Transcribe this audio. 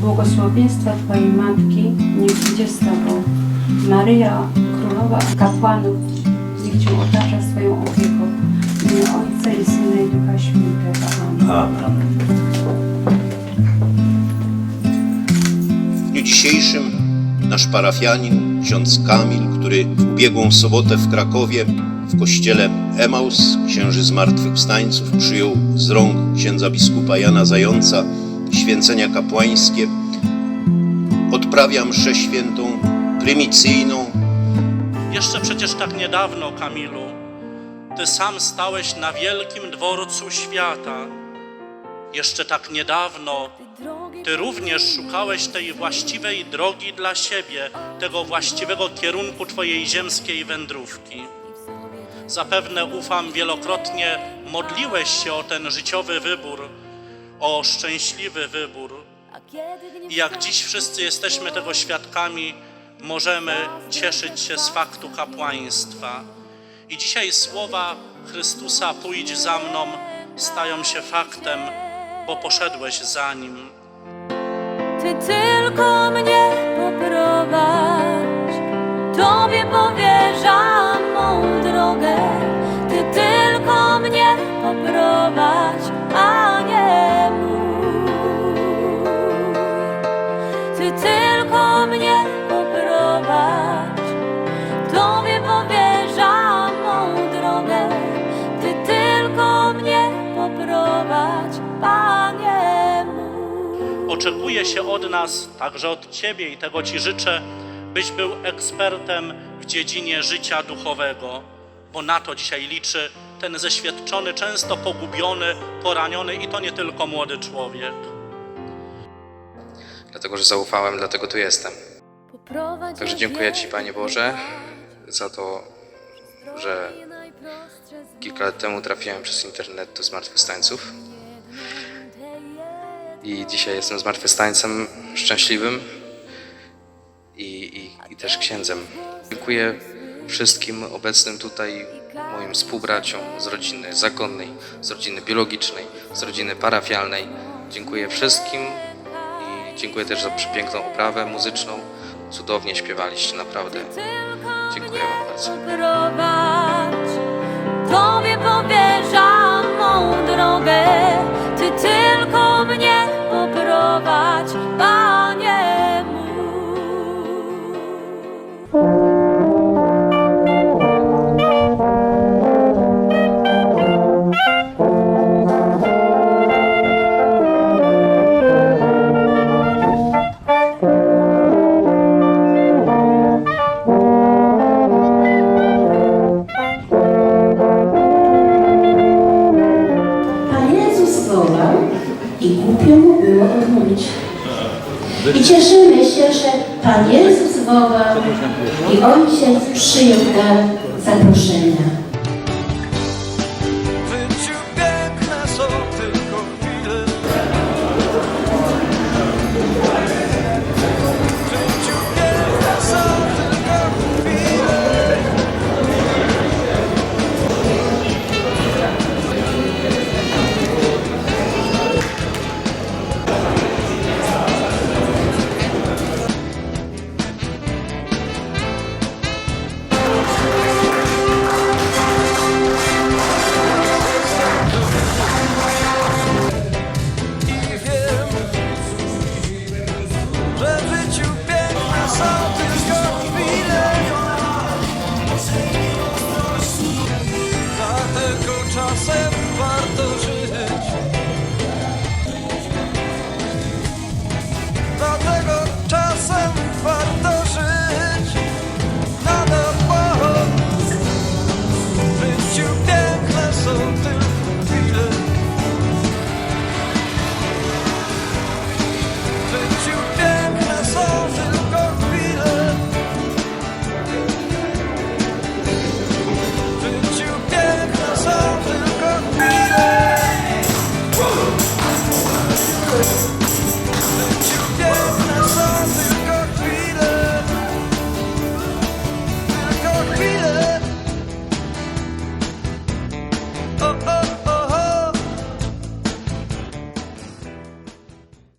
Błogosławieństwo Twojej Matki niech idzie z Tobą. Maryja, Królowa Kapłanów, niech Cię otacza swoją opieką. W imię Ojca i Syna i Ducha Świętego. Amen. Amen. W dniu dzisiejszym nasz parafianin ksiądz Kamil, który w ubiegłą sobotę w Krakowie w kościele Emaus, księży zmartwychwstańców, przyjął z rąk księdza biskupa Jana Zająca święcenia kapłańskie, odprawia mszę świętą prymicyjną Jeszcze przecież tak niedawno, Kamilu, Ty sam stałeś na wielkim dworcu świata. Jeszcze tak niedawno Ty również szukałeś tej właściwej drogi dla siebie, tego właściwego kierunku Twojej ziemskiej wędrówki. Zapewne ufam, wielokrotnie modliłeś się o ten życiowy wybór, o szczęśliwy wybór. I jak dziś wszyscy jesteśmy tego świadkami, możemy cieszyć się z faktu kapłaństwa. I dzisiaj słowa Chrystusa pójdź za mną stają się faktem, bo poszedłeś za nim. Ty tylko mnie poprowadź, Tobie powierzam mą drogę. Ty tylko mnie poprowadź, a nie mój. Ty tylko Oczekuje się od nas, także od Ciebie i tego Ci życzę, byś był ekspertem w dziedzinie życia duchowego, bo na to dzisiaj liczy ten zeświadczony, często pogubiony, poraniony i to nie tylko młody człowiek. dlatego że zaufałem, dlatego tu jestem. Także dziękuję Ci, Panie Boże, za to, że kilka lat temu trafiłem przez internet do zmartwychwstańców i dzisiaj jestem zmartwychwstańcem szczęśliwym i, i, i też księdzem. Dziękuję wszystkim obecnym tutaj, moim współbraciom z rodziny zakonnej, z rodziny biologicznej, z rodziny parafialnej. Dziękuję wszystkim i dziękuję też za przepiękną oprawę muzyczną. Cudownie śpiewaliście, naprawdę. Dziękuję Wam bardzo. Głupio mu było odmówić. I cieszymy się, że Pan Jezus wołał i Ojciec przyjął dar zaproszenia. Dlatego